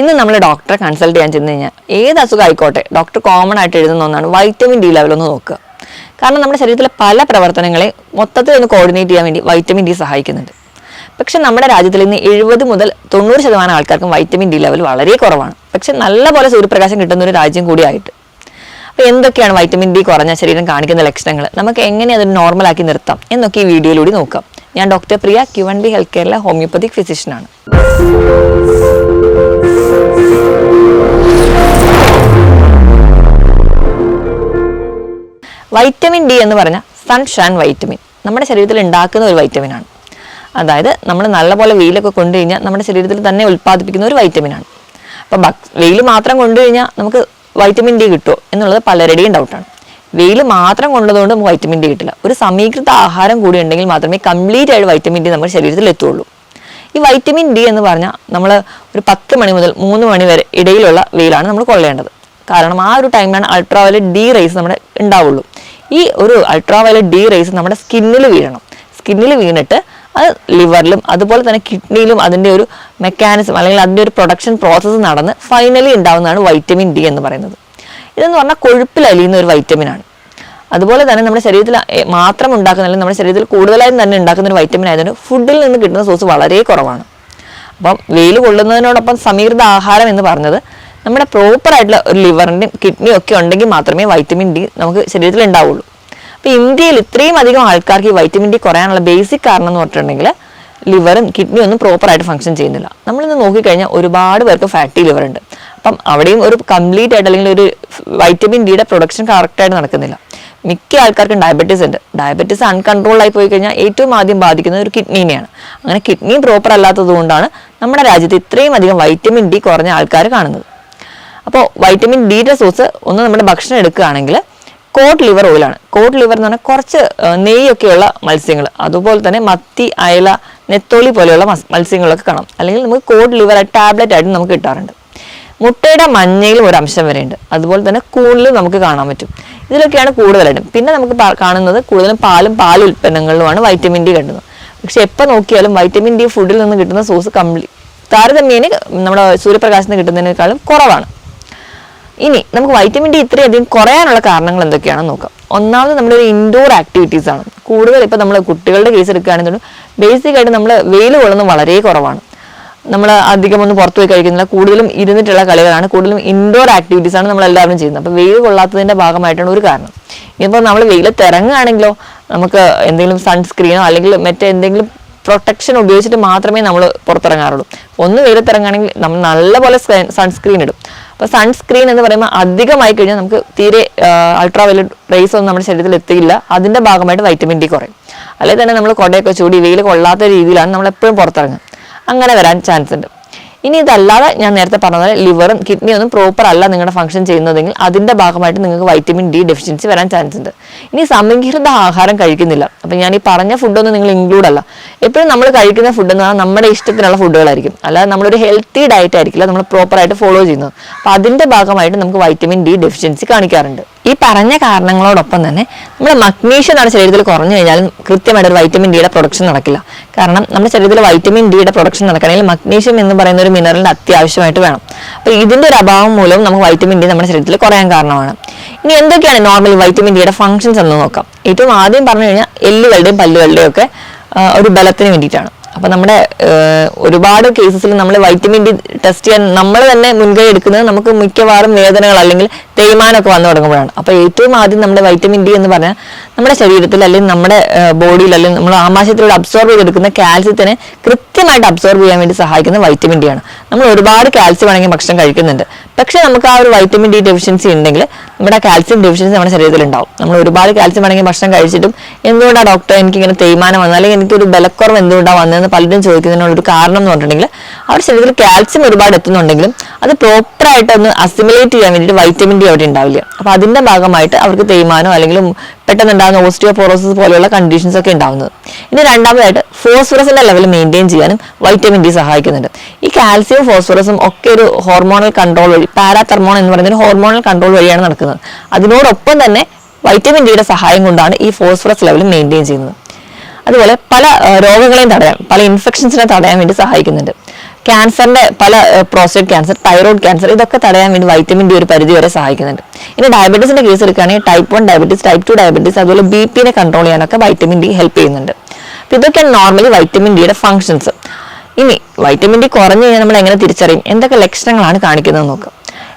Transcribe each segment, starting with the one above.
ഇന്ന് നമ്മൾ ഡോക്ടറെ കൺസൾട്ട് ചെയ്യാൻ ചെന്ന് കഴിഞ്ഞാൽ ഏത് അസുഖം ആയിക്കോട്ടെ ഡോക്ടർ കോമൺ ആയിട്ട് എഴുതുന്ന ഒന്നാണ് വൈറ്റമിൻ ഡി ലെവൽ ഒന്ന് നോക്കുക. കാരണം നമ്മുടെ ശരീരത്തിലെ പല പ്രവർത്തനങ്ങളെ മൊത്തത്തിൽ ഒന്ന് കോർഡിനേറ്റ് ചെയ്യാൻ വേണ്ടി വൈറ്റമിൻ ഡി സഹായിക്കുന്നുണ്ട്. പക്ഷെ നമ്മുടെ രാജ്യത്തിൽ ഇന്ന് എഴുപത് മുതൽ തൊണ്ണൂറ് ശതമാനം ആൾക്കാർക്കും വൈറ്റമിൻ ഡി ലെവൽ വളരെ കുറവാണ്. പക്ഷെ നല്ലപോലെ സൂര്യപ്രകാശം കിട്ടുന്ന ഒരു രാജ്യം കൂടിയായിട്ട് അപ്പോൾ എന്തൊക്കെയാണ് വൈറ്റമിൻ ഡി കുറഞ്ഞ ശരീരം കാണിക്കുന്ന ലക്ഷണങ്ങൾ? നമുക്ക് എങ്ങനെ അത് നോർമലാക്കി നിർത്താം? എന്നൊക്കെ ഈ വീഡിയോയിലൂടെ നോക്കാം. ഞാൻ doctor Priya Q N B health കെയറിലെ homoeopathic ഫിസിഷ്യനാണ് വൈറ്റമിൻ ഡി എന്ന് പറഞ്ഞാൽ സൺഷാൻ വൈറ്റമിൻ നമ്മുടെ ശരീരത്തിൽ ഉണ്ടാക്കുന്ന ഒരു വൈറ്റമിനാണ് അതായത് നമ്മൾ നല്ലപോലെ വെയിലൊക്കെ കൊണ്ടു കഴിഞ്ഞാൽ നമ്മുടെ ശരീരത്തിൽ തന്നെ ഉൽപ്പാദിപ്പിക്കുന്ന ഒരു വൈറ്റമിനാണ് അപ്പോൾ വെയിൽ മാത്രം കൊണ്ടു കഴിഞ്ഞാൽ നമുക്ക് വൈറ്റമിൻ ഡി കിട്ടുമോ എന്നുള്ളത് പലരുടെയും ഡൗട്ടാണ് വെയിൽ മാത്രം കൊണ്ടതുകൊണ്ട് നമുക്ക് വൈറ്റമിൻ ഡി കിട്ടില്ല. ഒരു സമീകൃത ആഹാരം കൂടി ഉണ്ടെങ്കിൽ മാത്രമേ കംപ്ലീറ്റ് ആയിട്ട് വൈറ്റമിൻ ഡി നമ്മുടെ ശരീരത്തിൽ എത്തുള്ളൂ. ഈ വൈറ്റമിൻ ഡി എന്ന് പറഞ്ഞാൽ നമ്മൾ ഒരു പത്ത് മണി മുതൽ മൂന്ന് മണി വരെ ഇടയിലുള്ള വെയിലാണ് നമ്മൾ കൊള്ളേണ്ടത്. കാരണം ആ ഒരു ടൈമിലാണ് അൾട്രാവയലറ്റ് ഡി റേസ് നമ്മുടെ ഉണ്ടാവുള്ളൂ. ഈ ഒരു അൾട്രാവയലറ്റ് ഡി റേസ് നമ്മുടെ സ്കിന്നിൽ വീഴണം. സ്കിന്നിൽ വീണിട്ട് അത് ലിവറിലും അതുപോലെ തന്നെ കിഡ്നിയിലും അതിന്റെ ഒരു മെക്കാനിസം അല്ലെങ്കിൽ അതിന്റെ ഒരു പ്രൊഡക്ഷൻ പ്രോസസ്സ് നടന്ന് ഫൈനലി ഉണ്ടാവുന്നതാണ് വൈറ്റമിൻ ഡി എന്ന് പറയുന്നത്. ഇതെന്ന് പറഞ്ഞാൽ കൊഴുപ്പിൽ അലിയുന്ന ഒരു വൈറ്റമിനാണ് അതുപോലെ തന്നെ നമ്മുടെ ശരീരത്തിൽ മാത്രം ഉണ്ടാക്കുന്ന അല്ലെങ്കിൽ നമ്മുടെ ശരീരത്തിൽ കൂടുതലായും തന്നെ ഉണ്ടാക്കുന്ന ഒരു വൈറ്റമിൻ ആയതുകൊണ്ട് ഫുഡിൽ നിന്ന് കിട്ടുന്ന സോഴ്സ് വളരെ കുറവാണ്. അപ്പം വെയിൽ കൊള്ളുന്നതിനോടൊപ്പം സമീകൃത ആഹാരം എന്ന് പറഞ്ഞത് നമ്മുടെ പ്രോപ്പർ ആയിട്ടുള്ള ഒരു ലിവറിന്റെയും കിഡ്നി ഒക്കെ ഉണ്ടെങ്കിൽ മാത്രമേ വൈറ്റമിൻ ഡി നമുക്ക് ശരീരത്തിൽ ഉണ്ടാവുള്ളൂ. അപ്പോൾ ഇന്ത്യയിൽ ഇത്രയും അധികം ആൾക്കാർക്ക് ഈ വൈറ്റമിൻ ഡി കുറയാനുള്ള ബേസിക് കാരണം എന്ന് പറഞ്ഞിട്ടുണ്ടെങ്കിൽ ലിവറും കിഡ്നിയും ഒന്നും പ്രോപ്പറായിട്ട് ഫംഗ്ഷൻ ചെയ്യുന്നില്ല. നമ്മളിന്ന് നോക്കിക്കഴിഞ്ഞാൽ ഒരുപാട് പേർക്ക് ഫാറ്റി ലിവർ ഉണ്ട്. അപ്പം അവിടെയും ഒരു കംപ്ലീറ്റ് ആയിട്ട് അല്ലെങ്കിൽ ഒരു വൈറ്റമിൻ ഡിയുടെ പ്രൊഡക്ഷൻ കറക്റ്റായിട്ട് നടക്കുന്നില്ല. മിക്ക ആൾക്കാർക്കും ഡയബറ്റീസ് ഉണ്ട്. ഡയബറ്റീസ് അൺകൺട്രോൾ ആയി പോയി കഴിഞ്ഞാൽ ഏറ്റവും ആദ്യം ബാധിക്കുന്നത് ഒരു കിഡ്നീനെയാണ് അങ്ങനെ കിഡ്നി പ്രോപ്പർ അല്ലാത്തത് കൊണ്ടാണ് നമ്മുടെ രാജ്യത്ത് ഇത്രയും അധികം വൈറ്റമിൻ ഡി കുറഞ്ഞ ആൾക്കാർ കാണുന്നത്. അപ്പോൾ വൈറ്റമിൻ ഡിയുടെ സോഴ്സ് ഒന്ന് നമ്മുടെ ഭക്ഷണം എടുക്കുകയാണെങ്കിൽ കോട്ട് ലിവർ ഓയിലാണ് കോട്ട് ലിവർ എന്ന് പറഞ്ഞാൽ കുറച്ച് നെയ്യൊക്കെയുള്ള മത്സ്യങ്ങൾ. അതുപോലെ തന്നെ മത്തി അയല നെത്തോളി പോലെയുള്ള മത്സ്യങ്ങളൊക്കെ കാണാം. അല്ലെങ്കിൽ നമുക്ക് കോട്ട് ലിവർ ടാബ്ലറ്റ് ആയിട്ട് നമുക്ക് കിട്ടാറുണ്ട്. മുട്ടയുടെ മഞ്ഞയിലും ഒരു അംശം വരെയുണ്ട്. അതുപോലെ തന്നെ കൂണിലും നമുക്ക് കാണാൻ പറ്റും. ഇതിലൊക്കെയാണ് കൂടുതലായിട്ടും. പിന്നെ നമുക്ക് കാണുന്നത് കൂടുതലും പാലും പാൽ ഉൽപ്പന്നങ്ങളിലുമാണ് വൈറ്റമിൻ ഡി കിട്ടുന്നത്. പക്ഷെ എപ്പോൾ നോക്കിയാലും വൈറ്റമിൻ ഡി ഫുഡിൽ നിന്ന് കിട്ടുന്ന സോഴ്സ് കംപ്ലീറ്റ് താരതമ്യേന നമ്മുടെ സൂര്യപ്രകാശത്തിന് കിട്ടുന്നതിനേക്കാളും കുറവാണ്. ഇനി നമുക്ക് വൈറ്റമിൻ ഡി ഇത്രയധികം കുറയാനുള്ള കാരണങ്ങൾ എന്തൊക്കെയാണെന്ന് നോക്കാം. ഒന്നാമത് നമ്മുടെ ഒരു ഇൻഡോർ ആക്ടിവിറ്റീസ് ആണ്. കൂടുതൽ ഇപ്പം നമ്മൾ കുട്ടികളുടെ കേസ് എടുക്കുകയാണെന്നുണ്ടെങ്കിൽ ബേസിക്കായിട്ട് നമ്മൾ വെയിൽ കൊള്ളുന്നത് വളരെ കുറവാണ്. നമ്മൾ അധികം ഒന്നും പുറത്തു പോയി കഴിക്കുന്നില്ല. കൂടുതലും ഇരുന്നിട്ടുള്ള കളികളാണ്. കൂടുതലും ഇൻഡോർ ആക്ടിവിറ്റീസ് ആണ് നമ്മൾ എല്ലാവരും ചെയ്യുന്നത്. അപ്പോൾ വെയിൽ കൊള്ളാത്തതിന്റെ ഭാഗമായിട്ടാണ് ഒരു കാരണം. ഇനിയിപ്പോൾ നമ്മൾ വെയിലത്ത് ഇറങ്ങുകയാണെങ്കിലോ നമുക്ക് എന്തെങ്കിലും സൺസ്ക്രീനോ അല്ലെങ്കിൽ മറ്റെന്തെങ്കിലും പ്രൊട്ടക്ഷൻ ഉപയോഗിച്ചിട്ട് മാത്രമേ നമ്മൾ പുറത്തിറങ്ങാറുള്ളൂ. ഒന്ന് വെയിലത്തിറങ്ങുകയാണെങ്കിൽ നമ്മൾ നല്ലപോലെ സൺസ്ക്രീൻ ഇടും. അപ്പോൾ സൺസ്ക്രീൻ എന്ന് പറയുമ്പോൾ അധികമായി കഴിഞ്ഞാൽ നമുക്ക് തീരെ അൾട്രാ വയലറ്റ് റേസ് ഒന്നും നമ്മുടെ ശരീരത്തിൽ എത്തിയില്ല. അതിന്റെ ഭാഗമായിട്ട് വൈറ്റമിൻ ഡി കുറയും. അല്ലെങ്കിൽ തന്നെ നമ്മൾ കൊടയൊക്കെ ചൂടി വെയിൽ കൊള്ളാത്ത രീതിയിലാണ് നമ്മൾ എപ്പോഴും പുറത്തിറങ്ങുക. അങ്ങനെ വരാൻ ചാൻസ് ഉണ്ട്. ഇനി ഇതല്ലാതെ ഞാൻ നേരത്തെ പറഞ്ഞ പോലെ ലിവറും കിഡ്നി ഒന്നും പ്രോപ്പർ അല്ല നിങ്ങളുടെ ഫംഗ്ഷൻ ചെയ്യുന്നതെങ്കിൽ അതിന്റെ ഭാഗമായിട്ട് നിങ്ങൾക്ക് വൈറ്റമിൻ ഡി ഡെഫിഷ്യൻസി വരാൻ ചാൻസ് ഉണ്ട്. ഇനി സമീകൃത ആഹാരം കഴിക്കുന്നില്ല. അപ്പം ഞാൻ ഈ പറഞ്ഞ ഫുഡൊന്നും നിങ്ങൾ ഇൻക്ലൂഡ് അല്ല. എപ്പോഴും നമ്മൾ കഴിക്കുന്ന ഫുഡ് എന്ന് പറഞ്ഞാൽ നമ്മുടെ ഇഷ്ടത്തിനുള്ള ഫുഡുകളായിരിക്കും അല്ലാതെ നമ്മളൊരു ഹെൽത്തി ഡയറ്റ് ആയിരിക്കില്ല നമ്മൾ പ്രോപ്പറായിട്ട് ഫോളോ ചെയ്യുന്നത്. അപ്പം അതിന്റെ ഭാഗമായിട്ട് നമുക്ക് വൈറ്റമിൻ ഡി ഡെഫിഷ്യൻസി കാണിക്കാറുണ്ട്. ഈ പറഞ്ഞ കാരണങ്ങളോടൊപ്പം തന്നെ നമ്മുടെ മഗ്നീഷ്യം നമ്മുടെ ശരീരത്തിൽ കുറഞ്ഞു കഴിഞ്ഞാലും കൃത്യമായിട്ട് ഒരു വൈറ്റമിൻ ഡിയുടെ പ്രൊഡക്ഷൻ നടക്കില്ല. കാരണം നമ്മുടെ ശരീരത്തിൽ വൈറ്റമിൻ ഡിയുടെ പ്രൊഡക്ഷൻ നടക്കണമെങ്കിൽ മഗ്നീഷ്യം എന്ന് പറയുന്ന ഒരു മിനറൽ അത്യാവശ്യമായിട്ട് വേണം. അപ്പോൾ ഇതിന്റെ ഒരു അഭാവം മൂലം നമുക്ക് വൈറ്റമിൻ ഡി നമ്മുടെ ശരീരത്തിൽ കുറയാൻ കാരണമാണ്. ഇനി എന്തൊക്കെയാണ് നോർമൽ വൈറ്റമിൻ ഡിയുടെ ഫങ്ഷൻസ് എന്ന് നോക്കാം. ഏറ്റവും ആദ്യം പറഞ്ഞു കഴിഞ്ഞാൽ എല്ലുകളുടെയും പല്ലുകളുടെയും ഒക്കെ ഒരു ബലത്തിന് വേണ്ടിയിട്ടാണ്. അപ്പൊ നമ്മുടെ ഒരുപാട് കേസസിൽ നമ്മൾ വൈറ്റമിൻ ഡി ടെസ്റ്റ് ചെയ്യാൻ നമ്മൾ തന്നെ മുൻകൈ എടുക്കുന്നത് നമുക്ക് മിക്കവാറും വേദനകൾ അല്ലെങ്കിൽ തേയ്മാനമൊക്കെ വന്നു തുടങ്ങുമ്പോഴാണ്. അപ്പോൾ ഏറ്റവും ആദ്യം നമ്മുടെ വൈറ്റമിൻ ഡി എന്ന് പറഞ്ഞാൽ നമ്മുടെ ശരീരത്തിൽ അല്ലെങ്കിൽ നമ്മുടെ ബോഡിയിൽ അല്ലെങ്കിൽ നമ്മൾ ആമാശയത്തിലൂടെ അബ്സോർബ് ചെയ്തെടുക്കുന്ന കാൽസ്യത്തിനെ കൃത്യമായിട്ട് അബ്സോർബ് ചെയ്യാൻ വേണ്ടി സഹായിക്കുന്ന വൈറ്റമിൻ ഡി ആണ്. നമ്മൾ ഒരുപാട് കാൽസ്യം ആണെങ്കിൽ ഭക്ഷണം കഴിക്കുന്നുണ്ട്. പക്ഷെ നമുക്ക് ആ ഒരു വൈറ്റമിൻ ഡി ഡെഫിഷ്യൻസി ഉണ്ടെങ്കിൽ നമ്മുടെ കാൽസ്യം ഡെഫിഷ്യൻസി നമ്മുടെ ശരീരത്തിൽ ഉണ്ടാവും. നമ്മൾ ഒരുപാട് കാൽസ്യം അടങ്ങിയ ഭക്ഷണം കഴിച്ചിട്ടും എന്തുകൊണ്ടാണ് ഡോക്ടർ എനിക്ക് ഇങ്ങനെ തേയ്മാനം വന്നത്? അല്ലെങ്കിൽ എനിക്കൊരു ബലക്കുറവ് എന്തുകൊണ്ടാണ് വന്നതെന്ന് പലരും ചോദിക്കുന്നതിനുള്ള ഒരു കാരണം എന്ന് പറഞ്ഞിട്ടുണ്ടെങ്കിൽ അവരുടെ ശരീരത്തിൽ കാൽസ്യം ഒരുപാട് എത്തുന്നുണ്ടെങ്കിലും അത് പ്രോപ്പറായിട്ട് ഒന്ന് അസിമുലേറ്റ് ചെയ്യാൻ വേണ്ടിയിട്ട് വൈറ്റമിൻ ഡി അവിടെ ഉണ്ടാവില്ല. അപ്പോൾ അതിന്റെ ഭാഗമായിട്ട് അവർക്ക് തേയ്മാനോ അല്ലെങ്കിൽ പെട്ടെന്ന് ഉണ്ടാകുന്ന ഓസ്റ്റിയോപോറോസിസ് പോലെയുള്ള കണ്ടീഷൻസ് ഒക്കെ ഉണ്ടാവുന്നത്. ഇനി രണ്ടാമതായിട്ട് ഫോസ്ഫറസിന്റെ ലെവൽ മെയിന്റെയിൻ ചെയ്യാനും വൈറ്റമിൻ ഡി സഹായിക്കുന്നുണ്ട്. ഈ കാൽസ്യവും ഫോസ്ഫറസും ഒക്കെ ഒരു ഹോർമോണൽ കൺട്രോൾ വഴി പാരാതെർമോൺ എന്ന് പറയുന്ന ഒരു ഹോർമോണൽ കൺട്രോൾ വഴിയാണ് നടക്കുന്നത്. അതിനോടൊപ്പം തന്നെ വൈറ്റമിൻ ഡിയുടെ സഹായം കൊണ്ടാണ് ഈ ഫോസ്ഫറസ് ലെവൽ മെയിന്റെയിൻ ചെയ്യുന്നത്. അതുപോലെ പല രോഗങ്ങളെയും തടയാൻ പല ഇൻഫെക്ഷൻസിനെ തടയാൻ വേണ്ടി സഹായിക്കുന്നുണ്ട്. ക്യാൻസറിന്റെ പല പ്രോസ്റ്റേറ്റ് ക്യാൻസർ തൈറോയ്ഡ് ക്യാൻസർ ഇതൊക്കെ തടയാൻ വേണ്ടി വൈറ്റമിൻ ഡി ഒരു പരിധി വരെ സഹായിക്കുന്നുണ്ട്. ഇനി ഡയബറ്റീസിന്റെ കേസ് എടുക്കുകയാണെങ്കിൽ type one diabetes type two diabetes അതുപോലെ ബി പിനെ കൺട്രോൾ ചെയ്യാനൊക്കെ വൈറ്റമിൻ ഡി ഹെൽപ്പ് ചെയ്യുന്നുണ്ട്. ഇതൊക്കെയാണ് നോർമലി വൈറ്റമിൻ ഡിയുടെ ഫങ്ഷൻസ് ഇനി വൈറ്റമിൻ ഡി കുറഞ്ഞു കഴിഞ്ഞാൽ നമ്മൾ എങ്ങനെ തിരിച്ചറിയും? എന്തൊക്കെ ലക്ഷണങ്ങളാണ് കാണിക്കുന്നത് നോക്കാം.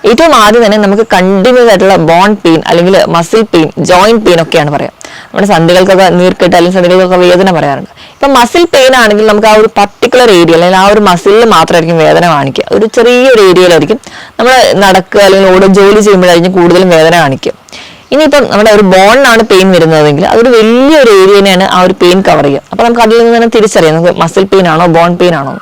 ഏറ്റവും ആദ്യം തന്നെ നമുക്ക് കണ്ടിന്യൂസ് ആയിട്ടുള്ള ബോൺ പെയിൻ അല്ലെങ്കിൽ മസിൽ പെയിൻ ജോയിന്റ് പെയിൻ ഒക്കെയാണ് പറയാം. നമ്മുടെ സന്ധികൾക്കൊക്കെ നീർക്കെട്ട് അല്ലെങ്കിൽ സന്ധികൾക്കൊക്കെ വേദന പറയാറുണ്ട്. ഇപ്പൊ മസിൽ പെയിൻ ആണെങ്കിൽ നമുക്ക് ആ ഒരു പർട്ടിക്കുലർ ഏരിയ അല്ലെങ്കിൽ ആ ഒരു മസിലിൽ മാത്രമായിരിക്കും വേദന കാണിക്കുക. ഒരു ചെറിയൊരു ഏരിയയിലായിരിക്കും നമ്മൾ നടക്കുക അല്ലെങ്കിൽ ഓടും ജോലി ചെയ്യുമ്പോഴായിരിക്കും കൂടുതലും വേദന കാണിക്കുക. ഇനിയിപ്പം നമ്മുടെ ഒരു ബോണിനാണ് പെയിൻ വരുന്നതെങ്കിൽ അതൊരു വലിയൊരു ഏരിയനെയാണ് ആ ഒരു പെയിൻ കവർ ചെയ്യുക. അപ്പോൾ നമുക്ക് അതിൽ നിന്ന് തന്നെ തിരിച്ചറിയാം. നമുക്ക് മസിൽ പെയിൻ ആണോ ബോൺ പെയിൻ ആണോ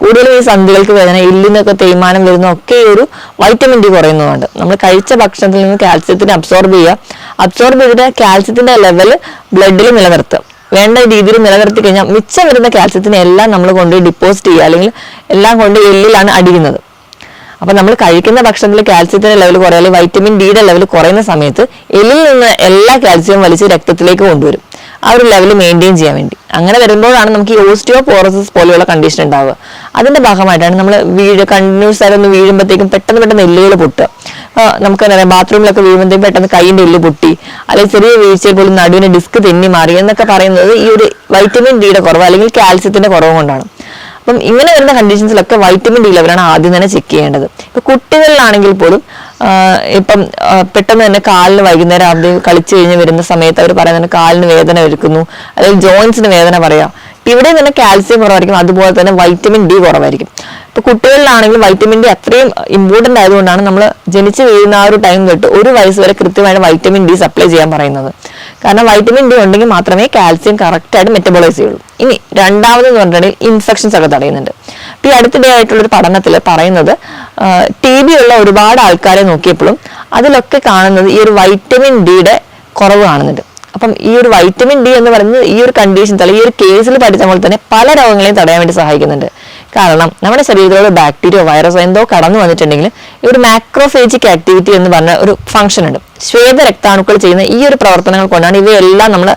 കൂടുതലും ഈ സന്ധികൾക്ക് വേദന എല്ലിനൊക്കെ തേയ്മാനം വരുന്ന ഒക്കെ ഒരു വൈറ്റമിൻ ഡി കുറയുന്നതുകൊണ്ട് നമ്മൾ കഴിച്ച ഭക്ഷണത്തിൽ നിന്ന് കാൽസ്യത്തിന് അബ്സോർബ് ചെയ്യുക. അബ്സോർബ് ചെയ്തിട്ട് കാൽസ്യത്തിന്റെ ലെവൽ ബ്ലഡിൽ നിലനിർത്തുക. വേണ്ട രീതിയിൽ നിലനിർത്തി കഴിഞ്ഞാൽ മിച്ചം വരുന്ന കാൽസ്യത്തിനെ എല്ലാം നമ്മൾ കൊണ്ട് ഡിപ്പോസിറ്റ് ചെയ്യുക. അല്ലെങ്കിൽ എല്ലാം കൊണ്ട് എല്ലിലാണ് അടിയുന്നത് അപ്പൊ നമ്മൾ കഴിക്കുന്ന ഭക്ഷണത്തിൽ കാൽസ്യത്തിന്റെ ലെവൽ കുറയാലും വൈറ്റമിൻ ഡിയുടെ ലെവൽ കുറയുന്ന സമയത്ത് എല്ലിൽ നിന്ന് എല്ലാ കാൽസ്യവും വലിച്ച് രക്തത്തിലേക്ക് കൊണ്ടുവരും. ആ ഒരു ലെവൽ മെയിന്റെയിൻ ചെയ്യാൻ വേണ്ടി. അങ്ങനെ വരുമ്പോഴാണ് നമുക്ക് ഈ ഓസ്റ്റിയോപോറോസിസ് പോലെയുള്ള കണ്ടീഷൻ ഉണ്ടാവുക. അതിന്റെ ഭാഗമായിട്ടാണ് നമ്മൾ വീഴ് കണ്ടിന്യൂസ് ആയിട്ട് ഒന്ന് വീഴുമ്പോഴത്തേക്കും പെട്ടെന്ന് പെട്ടെന്ന് എല്ലുകൾ പൊട്ടുക. നമുക്ക് എന്താ പറയുക ബാത്റൂമിലൊക്കെ വീഴുമ്പോഴത്തേക്കും പെട്ടെന്ന് കൈയിന്റെ എല്ല് പൊട്ടി അല്ലെങ്കിൽ ചെറിയ വീഴ്ചയിൽ പോലും നടുവിന് ഡിസ്ക് തെന്നി മാറി എന്നൊക്കെ പറയുന്നത് ഈ ഒരു വൈറ്റമിൻ ഡിയുടെ കുറവ് അല്ലെങ്കിൽ കാൽസ്യത്തിന്റെ കുറവ് കൊണ്ടാണ്. അപ്പം ഇങ്ങനെ വരുന്ന കണ്ടീഷൻസിലൊക്കെ വൈറ്റമിൻ ഡി ലെവലാണ് ആദ്യം തന്നെ ചെക്ക് ചെയ്യേണ്ടത്. ഇപ്പൊ കുട്ടികളിലാണെങ്കിൽ പോലും ഇപ്പം പെട്ടെന്ന് തന്നെ കാലിന് വൈകുന്നേരം ആദ്യം കളിച്ചു കഴിഞ്ഞ് വരുന്ന സമയത്ത് അവർ പറയുന്നത് കാലിന് വേദന എടുക്കുന്നു അല്ലെങ്കിൽ ജോയിൻസിന് വേദന പറയാം. ഇവിടെ തന്നെ കാൽസ്യം കുറവായിരിക്കും അതുപോലെ തന്നെ വൈറ്റമിൻ ഡി കുറവായിരിക്കും. ഇപ്പൊ കുട്ടികളിലാണെങ്കിൽ വൈറ്റമിൻ ഡി അത്രയും ഇമ്പോർട്ടന്റ് ആയതുകൊണ്ടാണ് നമ്മൾ ജനിച്ചു വീഴുന്ന ആ ഒരു ടൈം തൊട്ട് ഒരു വയസ്സ് വരെ കൃത്യമായിട്ട് വൈറ്റമിൻ ഡി സപ്ലൈ ചെയ്യാൻ പറയുന്നത്. കാരണം വൈറ്റമിൻ ഡി ഉണ്ടെങ്കിൽ മാത്രമേ കാൽസ്യം കറക്റ്റായിട്ട് മെറ്റബോളൈസ് ചെയ്യുള്ളൂ. ഇനി രണ്ടാമത് എന്ന് പറഞ്ഞിട്ടുണ്ടെങ്കിൽ ഇൻഫെക്ഷൻസ് ഒക്കെ തടയുന്നുണ്ട്. ഈ അടുത്തിടെ ആയിട്ടുള്ള ഒരു പഠനത്തിൽ പറയുന്നത് ടി ബി ഉള്ള ഒരുപാട് ആൾക്കാരെ നോക്കിയപ്പോഴും അതിലൊക്കെ കാണുന്നത് ഈ ഒരു വൈറ്റമിൻ ഡിയുടെ കുറവ് കാണുന്നുണ്ട്. അപ്പം ഈ ഒരു വൈറ്റമിൻ ഡി എന്ന് പറയുന്നത് ഈ ഒരു കണ്ടീഷൻ അല്ലെങ്കിൽ ഈ ഒരു കേസിൽ പഠിച്ച പോലെ തന്നെ പല രോഗങ്ങളെയും തടയാൻ വേണ്ടി സഹായിക്കുന്നുണ്ട്. കാരണം നമ്മുടെ ശരീരത്തിലൂടെ ബാക്ടീരിയ വൈറസോ എന്തോ കടന്നു വന്നിട്ടുണ്ടെങ്കിൽ ഈ ഒരു മാക്രോഫേജിക് ആക്ടിവിറ്റി എന്ന് പറഞ്ഞ ഒരു ഫംഗ്ഷൻ ഉണ്ട്. ശ്വേത രക്താണുക്കൾ ചെയ്യുന്ന ഈ ഒരു പ്രവർത്തനങ്ങൾ കൊണ്ടാണ് ഇവയെല്ലാം നമ്മൾ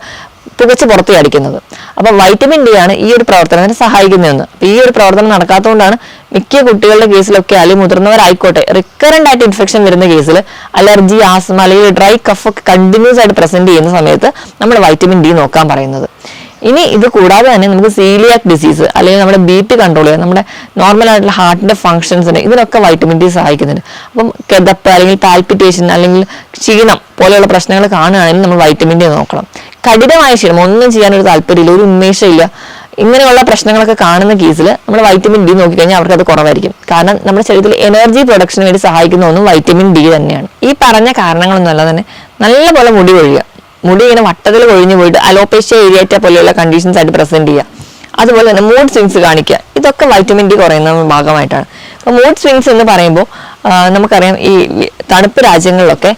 പുകച്ച് പുറത്തു അടിക്കുന്നത് അപ്പോൾ വൈറ്റമിൻ ഡി ആണ് ഈ ഒരു പ്രവർത്തനത്തിന് സഹായിക്കുന്നതെന്ന്. അപ്പൊ ഈ ഒരു പ്രവർത്തനം നടക്കാത്തതുകൊണ്ടാണ് മിക്ക കുട്ടികളുടെ കേസിലൊക്കെ അല്ലെങ്കിൽ മുതിർന്നവരായിക്കോട്ടെ റിക്കറന്റ് ആയിട്ട് ഇൻഫെക്ഷൻ വരുന്ന കേസിൽ അലർജി ആസ്മ അല്ലെങ്കിൽ ഡ്രൈ കഫ് ഒക്കെ കണ്ടിന്യൂസ് ആയിട്ട് പ്രസന്റ് ചെയ്യുന്ന സമയത്ത് നമ്മൾ വൈറ്റമിൻ ഡി നോക്കാൻ പറയുന്നത്. ഇനി ഇത് കൂടാതെ തന്നെ നമുക്ക് സീലിയാക് ഡിസീസ് അല്ലെങ്കിൽ നമ്മുടെ ബി പി കൺട്രോൾ ചെയ്യാൻ നമ്മുടെ നോർമൽ ആയിട്ടുള്ള ഹാർട്ടിന്റെ ഫംഗ്ഷൻസിന് ഇതിനൊക്കെ വൈറ്റമിൻ ഡി സഹായിക്കുന്നുണ്ട്. അപ്പം കിതപ്പ് അല്ലെങ്കിൽ പാൽപിറ്റേഷൻ അല്ലെങ്കിൽ ക്ഷീണം പോലെയുള്ള പ്രശ്നങ്ങൾ കാണുകയാണെങ്കിൽ നമ്മൾ വൈറ്റമിൻ ഡി നോക്കണം. കഠിനമായ ക്ഷീണം ഒന്നും ചെയ്യാൻ ഒരു താല്പര്യമില്ല ഒരു ഉന്മേഷമില്ല ഇങ്ങനെയുള്ള പ്രശ്നങ്ങളൊക്കെ കാണുന്ന കേസിൽ നമ്മൾ വൈറ്റമിൻ ഡി നോക്കിക്കഴിഞ്ഞാൽ അവർക്ക് അത് കുറവായിരിക്കും. കാരണം നമ്മുടെ ശരീരത്തിൽ എനർജി പ്രൊഡക്ഷന് വേണ്ടി സഹായിക്കുന്ന ഒന്നും വൈറ്റമിൻ ഡി തന്നെയാണ്. ഈ പറഞ്ഞ കാരണങ്ങളൊന്നും അല്ല തന്നെ നല്ലപോലെ മുടി കൊഴിയുക മുടി ഇങ്ങനെ വട്ടത്തിൽ കൊഴിഞ്ഞു പോയിട്ട് അലോപേഷ്യ ഏരിയേറ്റ പോലെയുള്ള കണ്ടീഷൻസ് ആയിട്ട് പ്രസന്റ് ചെയ്യുക. അതുപോലെ തന്നെ മൂഡ് സ്വിങ്സ് കാണിക്കുക. ഇതൊക്കെ വൈറ്റമിൻ ഡി കുറയുന്ന ഭാഗമായിട്ടാണ്. അപ്പോൾ മൂഡ് സ്വിങ്സ് എന്ന് പറയുമ്പോൾ നമുക്കറിയാം ഈ തണുപ്പ് രാജ്യങ്ങളിലൊക്കെ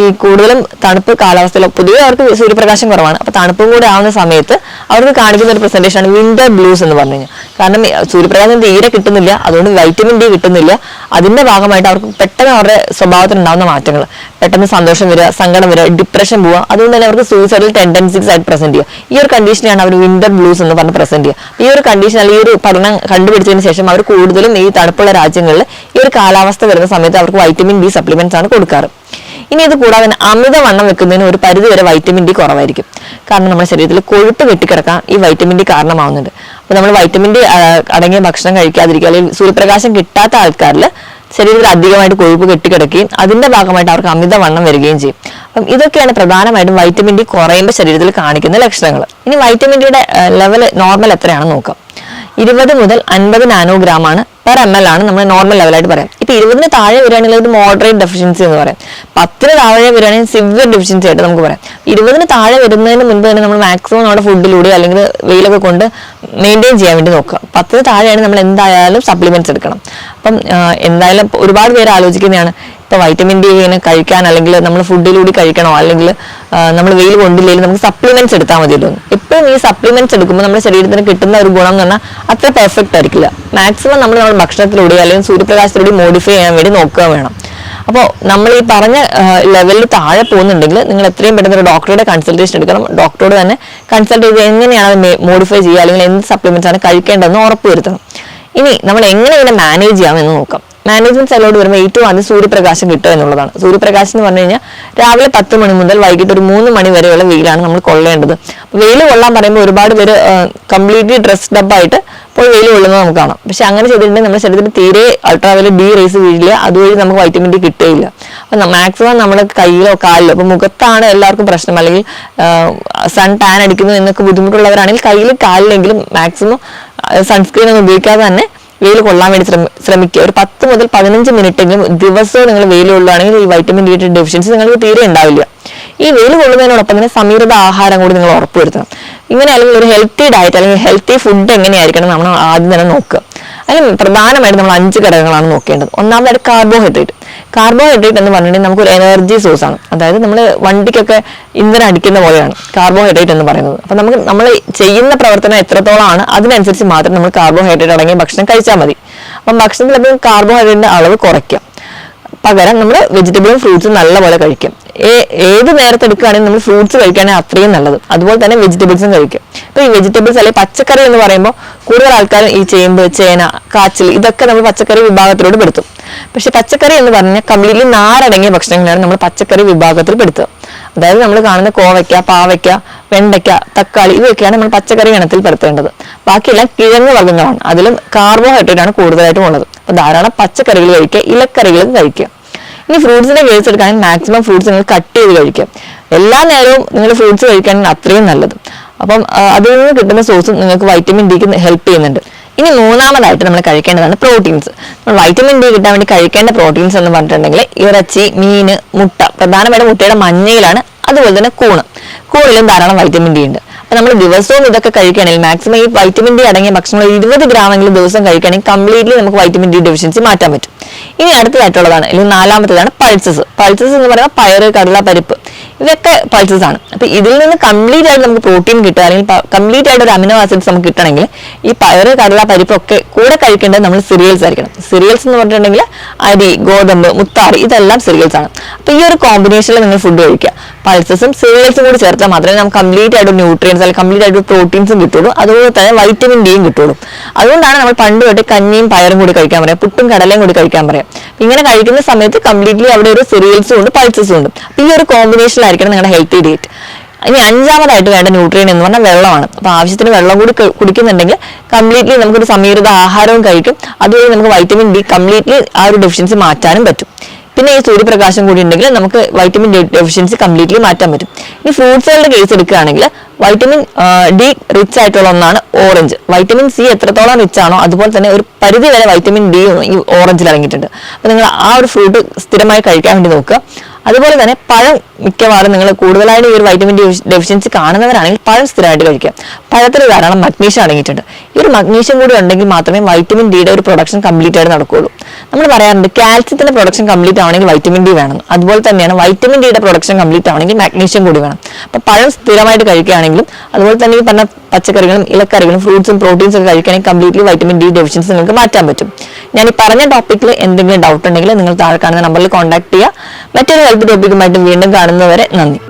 ഈ കൂടുതലും തണുപ്പ് കാലാവസ്ഥയിൽ പൊതുവെ അവർക്ക് സൂര്യപ്രകാശം കുറവാണ്. അപ്പൊ തണുപ്പും കൂടെ ആവുന്ന സമയത്ത് അവർക്ക് കാണിക്കുന്ന ഒരു പ്രസന്റേഷൻ ആണ് വിന്റർ ബ്ലൂസ് എന്ന് പറഞ്ഞു കാരണം സൂര്യപ്രകാശം തീരെ കിട്ടുന്നില്ല അതുകൊണ്ട് വൈറ്റമിൻ ഡി കിട്ടുന്നില്ല. അതിന്റെ ഭാഗമായിട്ട് അവർക്ക് പെട്ടെന്ന് അവരുടെ സ്വഭാവത്തിൽ ഉണ്ടാകുന്ന മാറ്റങ്ങൾ. പെട്ടെന്ന് സന്തോഷം വരിക സങ്കടം വരിക ഡിപ്രഷൻ പോവുക. അതുകൊണ്ട് തന്നെ അവർക്ക് സൂയിസൈഡൽ ടെൻഡൻസീസ് ആയിട്ട് പ്രസന്റ് ചെയ്യുക. ഈ ഒരു കണ്ടീഷനാണ് അവർ വിന്റർ ബ്ലൂസ് എന്ന് പറഞ്ഞ് പ്രസന്റ് ചെയ്യുക. ഈ ഒരു കണ്ടീഷൻ അല്ലെങ്കിൽ ഈ ഒരു പഠനം കണ്ടുപിടിച്ചതിന് ശേഷം അവർ കൂടുതലും ഈ തണുപ്പുള്ള രാജ്യങ്ങളിൽ ഈ ഒരു കാലാവസ്ഥ വരുന്ന സമയത്ത് അവർക്ക് വൈറ്റമിൻ ഡി സപ്ലിമെന്റ്സ് ആണ് കൊടുക്കാറ്. ഇനി ഇത് കൂടാതെ അമിതവണ്ണം വെക്കുന്നതിന് ഒരു പരിധി വരെ വൈറ്റമിൻ ഡി കുറവായിരിക്കും. കാരണം നമ്മുടെ ശരീരത്തിൽ കൊഴുപ്പ് കെട്ടിക്കിടക്കാൻ ഈ വൈറ്റമിൻ ഡി കാരണമാവുന്നുണ്ട്. അപ്പൊ നമ്മൾ വൈറ്റമിൻ ഡി അടങ്ങിയ ഭക്ഷണം കഴിക്കാതിരിക്കുക അല്ലെങ്കിൽ സൂര്യപ്രകാശം കിട്ടാത്ത ആൾക്കാരിൽ ശരീരത്തിൽ അധികമായിട്ട് കൊഴുപ്പ് കെട്ടിക്കിടക്കുകയും അതിന്റെ ഭാഗമായിട്ട് അവർക്ക് അമിതവണ്ണം വരികയും ചെയ്യും. അപ്പം ഇതൊക്കെയാണ് പ്രധാനമായിട്ടും വൈറ്റമിൻ ഡി കുറയുമ്പോൾ ശരീരത്തിൽ കാണിക്കുന്ന ലക്ഷണങ്ങൾ. ഇനി വൈറ്റമിൻ ഡിയുടെ ലെവൽ നോർമൽ എത്രയാണെന്ന് നോക്കാം. ഇരുപത് മുതൽ അൻപത് നാനോഗ്രാം ആണ് പെർ എം എൽ ആണ് നമ്മൾ നോർമൽ ലെവലായിട്ട് പറയാം. ഇപ്പൊ ഇരുപതിന് താഴെ വരികയാണെങ്കിൽ ഒരു മോഡറേറ്റ് ഡെഫിഷ്യൻസി എന്ന് പറയാം. പത്തിന് താഴെ വരികയാണെങ്കിൽ സിവിയർ ഡെഫിഷ്യൻസി ആയിട്ട് നമുക്ക് പറയാം. ഇരുപതിന് താഴെ വരുന്നതിന് മുൻപ് തന്നെ നമ്മൾ മാക്സിമം നമ്മുടെ ഫുഡിലൂടെ അല്ലെങ്കിൽ വെയിലൊക്കെ കൊണ്ട് മെയിന്റെയിൻ ചെയ്യാൻ വേണ്ടി നോക്കുക. പത്തിന് താഴെയാണ് നമ്മൾ എന്തായാലും സപ്ലിമെന്റ്സ് എടുക്കണം. അപ്പം എന്തായാലും ഒരുപാട് പേര് ആലോചിക്കുന്നതാണ് ഇപ്പൊ വൈറ്റമിൻ ഡി ഇങ്ങനെ കഴിക്കാൻ അല്ലെങ്കിൽ നമ്മൾ ഫുഡിലൂടെ കഴിക്കണോ? അല്ലെങ്കിൽ നമ്മൾ വെയിൽ കൊണ്ടില്ലെങ്കിൽ നമുക്ക് സപ്ലിമെന്റ്സ് എടുത്താൽ മതിയല്ലോ എപ്പോഴും ഈ സപ്ലിമെന്റ്സ് എടുക്കുമ്പോൾ നമ്മുടെ ശരീരത്തിന് കിട്ടുന്ന ഒരു ഗുണം എന്ന് പറഞ്ഞാൽ അത്ര പെർഫെക്റ്റ് ആയിരിക്കില്ല. മാക്സിമം നമ്മൾ നമ്മുടെ ഭക്ഷണത്തിലൂടെ അല്ലെങ്കിൽ സൂര്യപ്രകാശത്തിലൂടെ മോഡിഫൈ ചെയ്യാൻ വേണ്ടി നോക്കുക വേണം. അപ്പോൾ നമ്മൾ ഈ പറഞ്ഞ ലെവലിൽ താഴെ പോകുന്നുണ്ടെങ്കിൽ നിങ്ങൾ എത്രയും പെട്ടെന്ന് ഒരു ഡോക്ടറുടെ കൺസൾട്ടേഷൻ എടുക്കണം. ഡോക്ടറോട് തന്നെ കൺസൾട്ട് ചെയ്ത് എങ്ങനെയാണ് അത് മോഡിഫൈ ചെയ്യുക അല്ലെങ്കിൽ എന്ത് സപ്ലിമെന്റ്സ് ആണ് കഴിക്കേണ്ടതെന്ന് ഉറപ്പ് വരുത്തണം. ഇനി നമ്മൾ എങ്ങനെ ഇതിനെ മാനേജ് ചെയ്യാമെന്ന് നോക്കാം. മാനേജ്മെന്റ് സൈഡിലോട്ട് വരുമ്പോൾ ഏറ്റവും ആദ്യം സൂര്യപ്രകാശം കിട്ടുക എന്നുള്ളതാണ്. സൂര്യപ്രകാശം എന്ന് പറഞ്ഞു കഴിഞ്ഞാൽ രാവിലെ പത്ത് മണി മുതൽ വൈകിട്ട് ഒരു മൂന്ന് മണി വരെയുള്ള വെയിലാണ് നമ്മൾ കൊള്ളേണ്ടത്. വെയിൽ കൊള്ളാൻ പറയുമ്പോൾ ഒരുപാട് പേര് കംപ്ലീറ്റ്ലി ഡ്രസ്ഡ് അപ്പ് ആയിട്ട് പോയി വെയിൽ കൊള്ളുന്നത് നമുക്ക് കാണാം. പക്ഷെ അങ്ങനെ ചെയ്തിട്ടുണ്ടെങ്കിൽ നമ്മുടെ ശരീരത്തിന് തീരെ അൾട്രാവയലറ്റ് ഡി റേസ് വീഴില്ല. അതുവഴി നമുക്ക് വൈറ്റമിൻ ഡി കിട്ടുകയില്ല. അപ്പം മാക്സിമം നമ്മുടെ കയ്യിലോ കാലിലോ അപ്പം മുഖത്താണ് എല്ലാവർക്കും പ്രശ്നം. അല്ലെങ്കിൽ സൺ ടാൻ അടിക്കുന്നു എന്നൊക്കെ ബുദ്ധിമുട്ടുള്ളവരാണെങ്കിൽ കയ്യിൽ കാലിലെങ്കിലും മാക്സിമം സൺസ്ക്രീൻ ഒന്നും ഉപയോഗിക്കാതെ തന്നെ വെയിൽ കൊള്ളാൻ വേണ്ടി ശ്രമ ശ്രമിക്കുക. ഒരു പത്ത് മുതൽ പതിനഞ്ച് മിനിറ്റ് എങ്കിലും ദിവസവും നിങ്ങൾ വെയിൽ കൊള്ളുകയാണെങ്കിൽ ഈ വൈറ്റമിൻ ഡി ഡെഫിഷ്യൻസി നിങ്ങൾക്ക് തീരെ ഉണ്ടാവില്ല. ഈ വെയിൽ കൊള്ളുന്നതിനോടൊപ്പം തന്നെ സമീകൃത ആഹാരം കൂടി നിങ്ങൾ ഉറപ്പുവരുത്തണം ഇങ്ങനെ അല്ലെങ്കിൽ ഒരു ഹെൽത്തി ഡയറ്റ് അല്ലെങ്കിൽ ഹെൽത്തി ഫുഡ് എങ്ങനെയായിരിക്കണം നമ്മൾ ആദ്യം തന്നെ നോക്കുക. അതിന് പ്രധാനമായിട്ട് നമ്മൾ അഞ്ച് ഘടകങ്ങളാണ് നോക്കേണ്ടത്. ഒന്നാമതായിട്ട് കാർബോഹൈഡ്രേറ്റ് കാർബോഹൈഡ്രേറ്റ് എന്ന് പറഞ്ഞിട്ടുണ്ടെങ്കിൽ നമുക്കൊരു എനർജി സോഴ്സ് ആണ്. അതായത് നമ്മൾ വണ്ടിക്കൊക്കെ ഇന്ധനം അടിക്കുന്ന പോലെയാണ് കാർബോഹൈഡ്രേറ്റ് എന്ന് പറയുന്നത്. അപ്പൊ നമുക്ക് നമ്മൾ ചെയ്യുന്ന പ്രവർത്തനം എത്രത്തോളമാണ് അതിനനുസരിച്ച് മാത്രം നമ്മൾ കാർബോഹൈഡ്രേറ്റ് അടങ്ങിയ ഭക്ഷണം കഴിച്ചാൽ മതി. അപ്പം ഭക്ഷണത്തിൽ എപ്പോഴും കാർബോഹൈഡ്രേറ്റിന്റെ അളവ് കുറയ്ക്കാം. പകരം നമ്മൾ വെജിറ്റബിളും ഫ്രൂട്ട്സും നല്ലപോലെ കഴിക്കും. ഏ- ഏത് നേരത്തെ എടുക്കുകയാണെങ്കിൽ നമ്മൾ ഫ്രൂട്ട്സ് കഴിക്കുകയാണെങ്കിൽ അത്രയും നല്ലത്. അതുപോലെ തന്നെ വെജിറ്റബിൾസും കഴിക്കും. അപ്പോൾ ഈ വെജിറ്റബിൾസ് അല്ലെങ്കിൽ പച്ചക്കറി എന്ന് പറയുമ്പോൾ കൂടുതൽ ആൾക്കാരും ഈ ചേമ്പ് ചേന കാച്ചിൽ ഇതൊക്കെ നമ്മൾ പച്ചക്കറി വിഭാഗത്തിലോട്ട് പെടുത്തും. പക്ഷെ പച്ചക്കറി എന്ന് പറഞ്ഞാൽ കംപ്ലീറ്റ്ലി നാരടങ്ങിയ ഭക്ഷണങ്ങളാണ് നമ്മൾ പച്ചക്കറി വിഭാഗത്തിൽ പെടുത്തുക. അതായത് നമ്മൾ കാണുന്ന കോവയ്ക്ക പാവയ്ക്ക വെണ്ടയ്ക്ക തക്കാളി ഇവയൊക്കെയാണ് നമ്മൾ പച്ചക്കറി ഗണത്തിൽ പെടുത്തേണ്ടത്. ബാക്കിയെല്ലാം കിഴങ്ങ് വർഗങ്ങളാണ്. അതിലും കാർബോഹൈഡ്രേറ്റ് ആണ് കൂടുതലായിട്ടും ഉള്ളത്. അപ്പൊ ധാരാളം പച്ചക്കറികൾ കഴിക്കുക ഇലക്കറികളും കഴിക്കുക. ഇനി ഫ്രൂട്ട്സിന്റെ കേസ് എടുക്കുകയാണെങ്കിൽ മാക്സിമം ഫ്രൂട്ട്സ് നിങ്ങൾ കട്ട് ചെയ്ത് കഴിക്കുക. എല്ലാ നേരവും നിങ്ങൾ ഫ്രൂട്ട്സ് കഴിക്കുകയാണെങ്കിൽ അത്രയും നല്ലത്. അപ്പം അതിൽ നിന്ന് കിട്ടുന്ന സോഴ്സും നിങ്ങൾക്ക് വൈറ്റമിൻ ഡിക്ക് ഹെൽപ്പ് ചെയ്യുന്നുണ്ട്. ഇനി മൂന്നാമതായിട്ട് നമ്മൾ കഴിക്കേണ്ടതാണ് പ്രോട്ടീൻസ് വൈറ്റമിൻ ഡി കിട്ടാൻ വേണ്ടി കഴിക്കേണ്ട പ്രോട്ടീൻസ് എന്ന് പറഞ്ഞിട്ടുണ്ടെങ്കിൽ ഇറച്ചി മീന് മുട്ട. പ്രധാനമായിട്ടും മുട്ടയുടെ മഞ്ഞയിലാണ് അതുപോലെ തന്നെ കൂണ്. കൂണിലും ധാരാളം വൈറ്റമിൻ ഡി ഉണ്ട്. നമ്മൾ ദിവസവും ഇതൊക്കെ കഴിക്കുകയാണെങ്കിൽ മാക്സിമം ഈ വൈറ്റമിൻ ഡി അടങ്ങിയ ഭക്ഷണങ്ങൾ ഇരുപത് ഗ്രാമെങ്കിലും ദിവസം കഴിക്കുകയാണെങ്കിൽ കംപ്ലീറ്റ്ലി നമുക്ക് വൈറ്റമിൻ ഡി ഡെഫിഷ്യൻസി മാറ്റാൻ പറ്റും. ഇനി അടുത്തതായിട്ടുള്ളതാണ് അല്ലെങ്കിൽ നാലാമത്തേതാണ് പൾസസ് പൾസസ് എന്ന് പറയുന്നത് പയർ കടല പരിപ്പ്. ഇതൊക്കെ പൾസസ് ആണ്. അപ്പൊ ഇതിൽ നിന്ന് കംപ്ലീറ്റ് ആയിട്ട് നമുക്ക് പ്രോട്ടീൻ കിട്ടുക അല്ലെങ്കിൽ കംപ്ലീറ്റ് ആയിട്ട് ഒരു അമിനോ ആസിഡ്സ് നമുക്ക് കിട്ടണമെങ്കിൽ ഈ പയറ് കടല പരിപ്പൊക്കെ കൂടെ കഴിക്കേണ്ടത് നമ്മൾ സിറിയൽസ് ആയിരിക്കണം. സിറിയൽസ് എന്ന് പറഞ്ഞിട്ടുണ്ടെങ്കിൽ അരി ഗോതമ്പ് മുത്താറി ഇതെല്ലാം സിറിയൽസ് ആണ്. അപ്പൊ ഈ ഒരു കോമ്പിനേഷനിൽ നിങ്ങൾ ഫുഡ് കഴിക്കുക. പൾസസും സിറിയൽസും കൂടി ചേർത്താൽ മാത്രമേ നമുക്ക് കംപ്ലീറ്റ് ആയിട്ട് ന്യൂട്രിയൻസ് അല്ലെങ്കിൽ കംപ്ലീറ്റ് ആയിട്ട് പ്രോട്ടീൻസും കിട്ടുള്ളൂ. അതുപോലെ തന്നെ വൈറ്റമിൻ ഡിയും കിട്ടുള്ളൂ. അതുകൊണ്ടാണ് നമ്മൾ പണ്ട് തൊട്ട് കഞ്ഞിയും പയറും കൂടി കഴിക്കാൻ പറയാം പുട്ടും കടലയും കൂടി കഴിക്കാൻ പറയാം. ഇങ്ങനെ കഴിക്കുന്ന സമയത്ത് കംപ്ലീറ്റ്ലി അവിടെ ഒരു സിറിയൽസും ഉണ്ട് പൾസസും ഉണ്ട്. ഈ ഒരു കോമ്പിനേഷനിലായിരിക്കണം നിങ്ങളുടെ ഹെൽത്തി ഡേറ്റ്. ഇനി അഞ്ചാമതായിട്ട് വേണ്ട ന്യൂട്രിയൻ എന്ന് പറഞ്ഞാൽ വെള്ളമാണ്. അപ്പോൾ ആവശ്യത്തിന് വെള്ളം കൂടി കുടിക്കുന്നുണ്ടെങ്കിൽ കംപ്ലീറ്റ്ലി നമുക്കൊരു സമീകൃത ആഹാരവും കഴിക്കും. അതുവഴി നമുക്ക് വൈറ്റമിൻ ഡി കംപ്ലീറ്റ്ലി ആ ഒരു ഡെഫിഷ്യൻസി മാറ്റാനും പറ്റും. പിന്നെ ഈ സൂര്യപ്രകാശം കൂടി ഉണ്ടെങ്കിൽ നമുക്ക് വൈറ്റമിൻ ഡി ഡെഫിഷ്യൻസി കംപ്ലീറ്റ്ലി മാറ്റാൻ പറ്റും. ഇനി ഫ്രൂട്ട്സുകളുടെ കേസ് എടുക്കുകയാണെങ്കിൽ വൈറ്റമിൻ ഡി റിച്ച് ആയിട്ടുള്ള ഒന്നാണ് ഓറഞ്ച് വൈറ്റമിൻ സി എത്രത്തോളം റിച്ച് ആണോ അതുപോലെ തന്നെ ഒരു പരിധി വരെ വൈറ്റമിൻ ഡി ഈ ഓറഞ്ചിൽ ഇറങ്ങിയിട്ടുണ്ട്. അപ്പോൾ നിങ്ങൾ ആ ഒരു ഫ്രൂട്ട് സ്ഥിരമായി കഴിക്കാൻ വേണ്ടി നോക്കുക. അതുപോലെ തന്നെ പഴം മിക്കവാറും നിങ്ങൾ കൂടുതലായിട്ട് ഈ ഒരു വൈറ്റമിൻ ഡി ഡെഫിഷ്യൻസി കാണുന്നവരാണെങ്കിൽ പഴം സ്ഥിരമായിട്ട് കഴിക്കുക. പഴത്തിൽ ധാരാളം മഗ്നീഷ്യം അടങ്ങിയിട്ടുണ്ട്. ഈ ഒരു മഗ്നീഷ്യം കൂടി ഉണ്ടെങ്കിൽ മാത്രമേ വൈറ്റമിൻ ഡിയുടെ ഒരു പ്രൊഡക്ഷൻ കംപ്ലീറ്റ് ആയിട്ട് നടക്കുകയുള്ളൂ. നമ്മൾ പറയാറുണ്ട് കാൽസ്യത്തിന്റെ പ്രൊഡക്ഷൻ കംപ്ലീറ്റ് ആവണമെങ്കിൽ വൈറ്റമിൻ ഡി വേണം. അതുപോലെ തന്നെയാണ് വൈറ്റമിൻ ഡിയുടെ പ്രൊഡക്ഷൻ കംപ്ലീറ്റ് ആവണമെങ്കിൽ മാഗ്നീഷ്യം കൂടി വേണം. അപ്പൊ പഴം സ്ഥിരമായിട്ട് കഴിക്കുകയാണെങ്കിലും അതുപോലെ തന്നെ ഈ പറഞ്ഞ പച്ചക്കറികളും ഇലക്കറികളും ഫ്രൂട്ട്സും പ്രോട്ടീൻസും ഒക്കെ കഴിക്കുകയാണെങ്കിൽ കംപ്ലീറ്റ്ലി വൈറ്റമിൻ ഡി ഡെഫിഷ്യൻസി നിങ്ങൾക്ക് മാറ്റാൻ പറ്റും. ഞാൻ ഈ പറഞ്ഞ ടോപ്പിക്കിൽ എന്തെങ്കിലും ഡൗട്ട് ഉണ്ടെങ്കിൽ നിങ്ങൾ താഴെ കാണുന്ന നമ്പറിൽ കോൺടാക്ട് ചെയ്യുക. മറ്റൊരു ഹെൽത്ത് ടോപ്പിക്കുമായിട്ട് വീണ്ടും കാണുന്നവരെ നന്ദി.